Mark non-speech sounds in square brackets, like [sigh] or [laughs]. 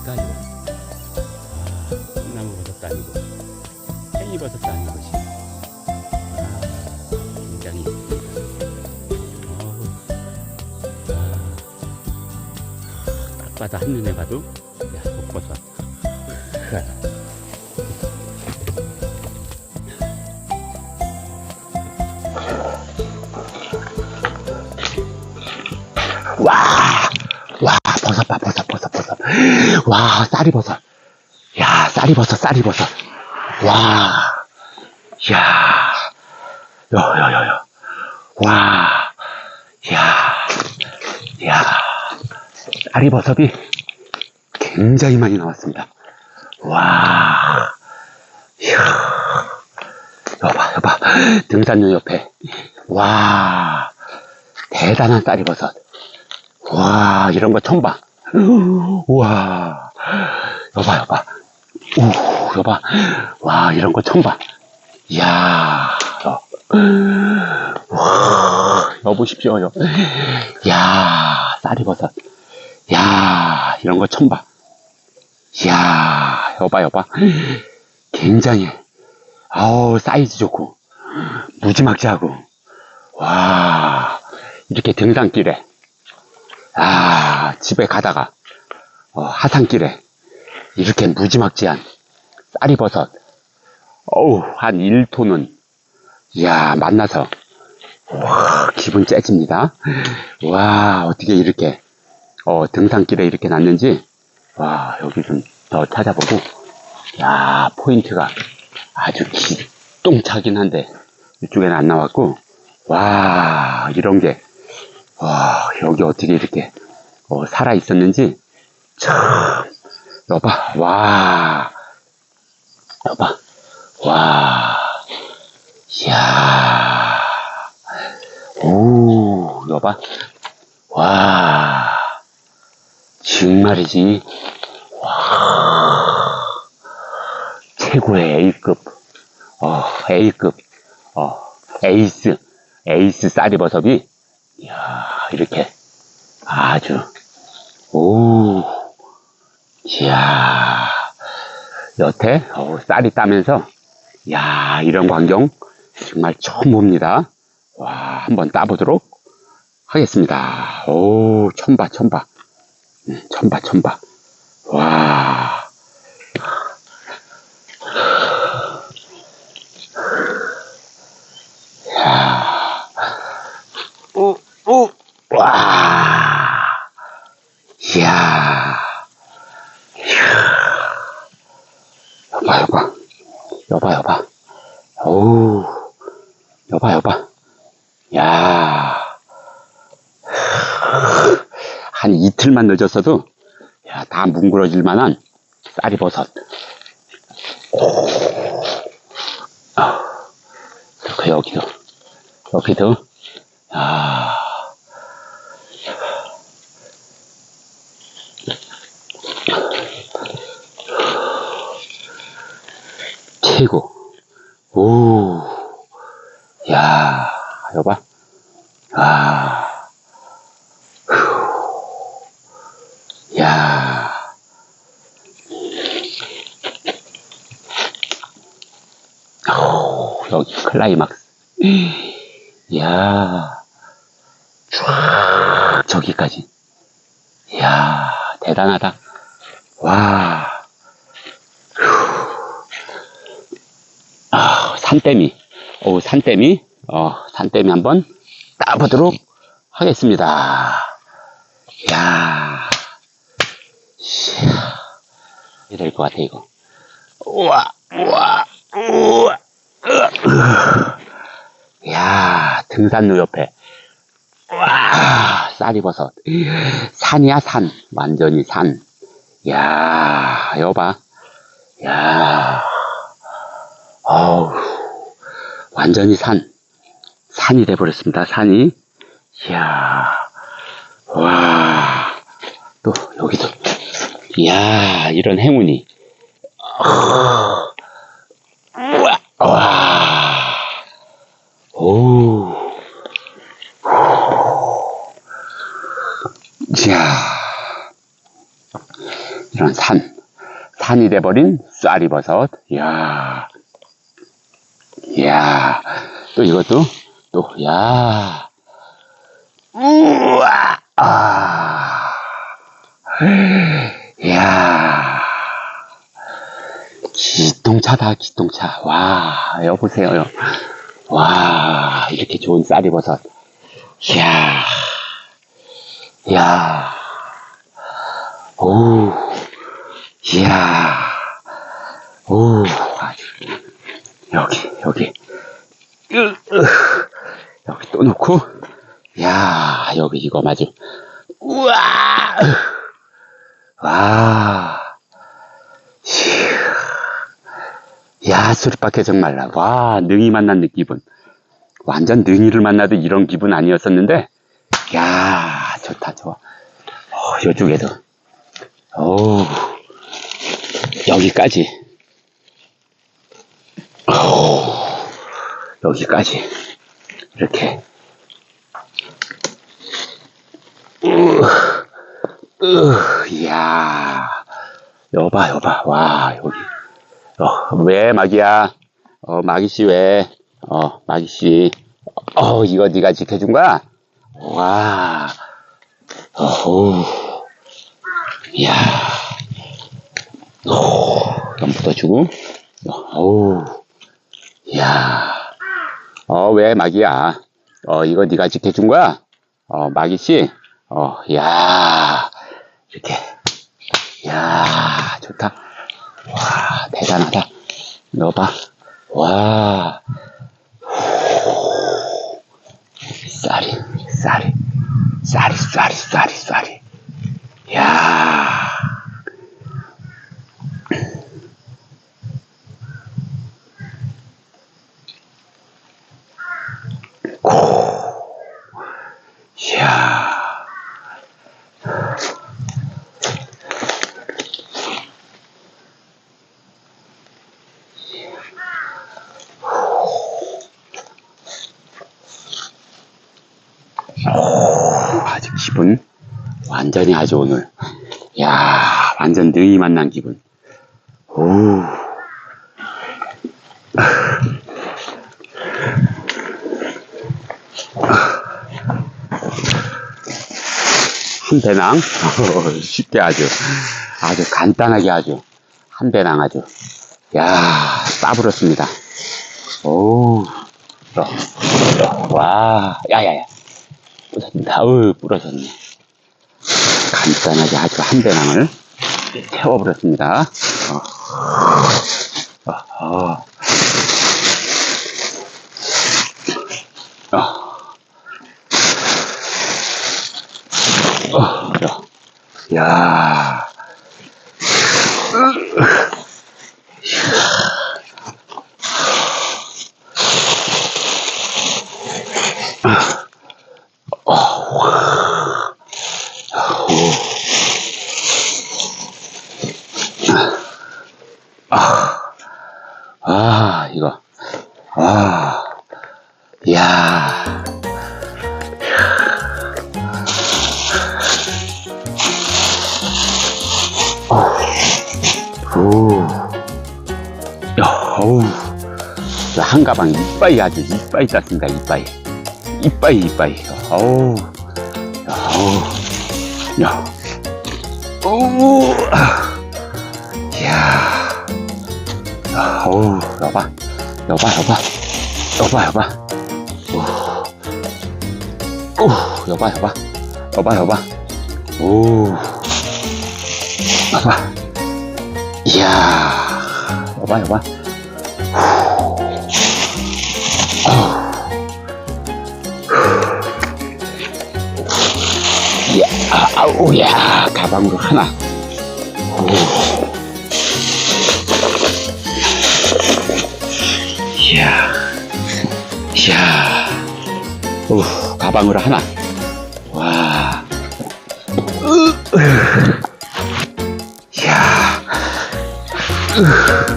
뭘까 이거? 아, 콩나물 버섯도 아니고 팽이 버섯도 아닌 것이. 아, 굉장히. 어우, 아, 딱 봐도 한눈에 봐도 야 독버섯. [laughs] 와, 쌀이 버섯. 야, 쌀이 버섯, 쌀이 버섯. 와, 야, 야, 야, 야, 야. 와, 야, 야, 쌀이 버섯이 굉장히 많이 나왔습니다. 와, 이야, 여봐, 여봐. 등산로 옆에. 와, 대단한 쌀이 버섯. 와, 이런 거 처음 봐. 우와. 여봐, 여봐. 우, 여봐. 와, 이런 거 처음 봐. 이야. 여. 와, 여보십시오, 여. 야, 쌀이 버섯. 야, 이런 거 처음 봐. 이야, 여봐, 여봐. 굉장히, 아우, 사이즈 좋고, 무지막지하고, 와, 이렇게 등산길에, 아, 집에 가다가, 어, 하산길에, 이렇게 무지막지한 쌀이버섯, 어우, 한 1톤은, 이야, 만나서, 와, 기분 째집니다. 와, 어떻게 이렇게, 어, 등산길에 이렇게 났는지, 와, 여기 좀 더 찾아보고, 야, 포인트가 아주 기똥차긴 한데, 이쪽에는 안 나왔고, 와, 이런 게, 와, 여기 어떻게 이렇게, 어, 살아 있었는지, 참, 여봐, 와, 여봐, 와, 이야, 오, 여봐, 와, 정말이지, 와, 최고의 A급, 어, A급, 어, 에이스, 에이스 쌀이버섯이, 이야, 이렇게, 아주, 오, 이야, 여태, 어, 쌀이 따면서, 야 이런 광경, 정말 처음 봅니다. 와, 한번 따보도록 하겠습니다. 오, 천바, 천바. 음, 천바, 천바. 와. 야. 오, 오, 와. 이야. 여봐, 여봐. 여봐, 여봐. 어우. 여봐, 여봐. 야. 한 이틀만 늦었어도, 야, 다 뭉그러질 만한 쌀이버섯. 아, 그 여기도, 여기도, 야. 최고. 오. 야, 여봐. 아. 휴. 야. 오, 여기 클라이막스. 야. 쫙 저기까지. 야, 대단하다. 와. 아, 산더미. 오, 산더미. 어, 산더미 한번 따보도록 하겠습니다. 야 이럴 것 같아, 이거. 우와, 우와, 우와. 야 등산로 옆에. 와, 쌀이버섯. 산이야, 산. 완전히 산. 야 여봐. 야 어우, 완전히 산. 산이 돼버렸습니다, 산이. 이야, 와, 또, 여기도. 이야, 이런 행운이. 어, 우와, 와, 오, 이야, 이런 산. 산이 돼버린 쌀이 버섯. 이야. 이야. 또 이것도, 또, 야. 우와. 아. 이야. 기똥차다, 기똥차. 와, 여보세요. 와, 이렇게 좋은 쌀이버섯. 이야. 이야. 오. 이야. 오, 아주. 여기, 여기. 여기 또 놓고. 야, 여기 이거 마주. 우와! 와. 휴. 야, 수리밖에 정말. 와, 능이 만난 기분. 완전 능이를 만나도 이런 기분 아니었었는데. 야, 좋다, 좋아. 어, 이쪽에도. 오, 여기까지. 오, 여기까지. 이렇게. 으, 으, 이야. 여봐, 여봐. 와, 여기. 어, 왜, 마기야? 어, 마기씨 왜? 어, 마기씨. 어, 이거 네가 지켜준 거야? 와. 어후. 이야. 오, 좀 묻어주고. 어우. 이야. 어, 왜 마기야? 어, 이거 네가 지켜준 거야? 어, 마기씨? 어, 야 이렇게. 야 좋다. 와, 대단하다. 넣어봐. 와. 쌀이, 쌀이, 쌀이, 쌀이, 쌀이, 쌀이. 야 이 야. 오, 아주 기분 완전히 아주 오늘. 야 완전 능이 만난 기분. 오 [laughs] 한 배낭? [laughs] 쉽게 아주. 아주 간단하게 아주. 한 배낭 아주. 야 싸부렸습니다. 오 어, 어, 와 야야야. 부서진다 어우 부러졌네. 간단하게 아주 한 배낭을 채워버렸습니다. 어, 어, 어. 어. 어, 야. 야. 아, 오. 야, 어우. 야, 한 가방 이빠이 아주 이빠이 쌌습니다, 이빠이. 이빠이, 이빠이. 어우. 야, 어우. 야. 어우. 이야. 야, 어우, 여봐. 여봐, 여봐. 여봐, 여봐. 오. 오, 여봐, 여봐. 여봐, 여봐. 오. 여봐. [laughs] 이야, 여봐, 여봐. 야, 가방으로 하나. 오. 이야, 이야, 오, 가방으로 하나. 으, 으. 이야. 으.